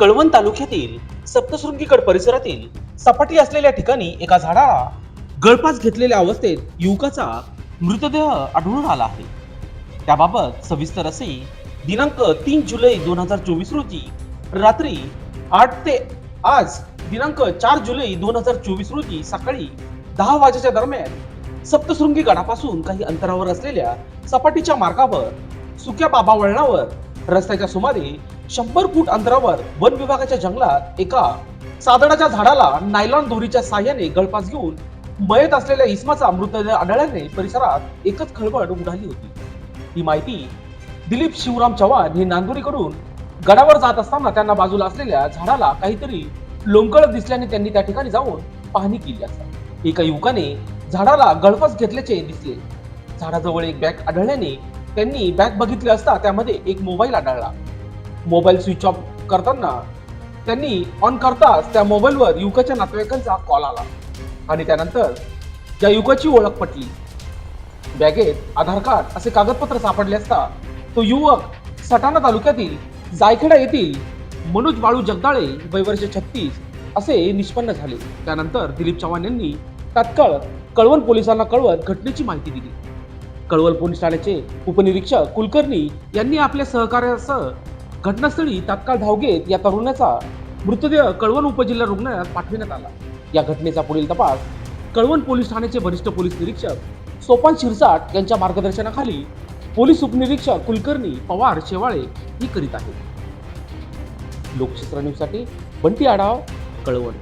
कळवण तालुक्यातील सप्तशृंगीगड परिसरातील सपाटी असलेल्या ठिकाणी एका झाडाला गळपास घेतलेल्या अवस्थेत युवकाचा मृतदेह आढळून आला आहे. त्याबाबत सविस्तर असे दिनांक तीन जुलै दोन हजार चोवीस रोजी रात्री आठ ते आज दिनांक चार जुलै दोन हजार चोवीस रोजी सकाळी दहा वाजेच्या दरम्यान सप्तशृंगी गडापासून काही अंतरावर असलेल्या सपाटीच्या मार्गावर सुक्या बाबा वळणावर रस्त्याच्या सुमारे शंभर फूट अंतरावर वन विभागाच्या जंगलात एका सादडाच्या झाडाला नायलॉन दोरीच्या साह्याने गळफास घेऊन मयत असलेल्या इस्माचा मृतदेह आढळल्याने परिसरात एकच खळबळ उडाली होती. ही माहिती दिलीप शिवराम चव्हाण हे नांदुरीकडून गडावर जात असताना त्यांना बाजूला असलेल्या झाडाला काहीतरी लोंकळत दिसल्याने त्यांनी त्या ठिकाणी जाऊन पाहणी केली असता. एका युवकाने झाडाला गळफास घेतल्याचे दिसले. झाडाजवळ एक बॅग आढळल्याने त्यांनी बॅग बघितली असता त्यामध्ये एक मोबाईल आढळला. मोबाईल स्विच ऑफ करताना त्यांनी ऑन करताच त्या मोबाईलवर युवकाच्या नातेवाईकांचा कॉल आला. आणि त्यानंतर त्या युवकाची ओळख पटली. बॅगेत आधार कार्ड असे कागदपत्र सापडले असता तो युवक सटाणा तालुक्यातील जायखेडा येथील मनोज बाळू जगदाळे वय वर्ष छत्तीस असे निष्पन्न झाले. त्यानंतर दिलीप चव्हाण यांनी तात्काळ कळवण पोलिसांना कळवत घटनेची माहिती दिली. कळवण पोलीस ठाण्याचे उपनिरीक्षक कुलकर्णी यांनी आपल्या सहकार्यासह घटनास्थळी तात्काळ धाव घेत या तरुणाचा मृतदेह कळवण उपजिल्हा रुग्णालयात पाठविण्यात आला. या घटनेचा पुढील तपास कळवण पोलीस ठाण्याचे वरिष्ठ पोलीस निरीक्षक सोपान शिरसाट यांच्या मार्गदर्शनाखाली पोलीस उपनिरीक्षक कुलकर्णी पवार शेवाळे ही करीत आहेत. लोकशास्त्र न्यूजसाठी बंटी आढाव कळवण.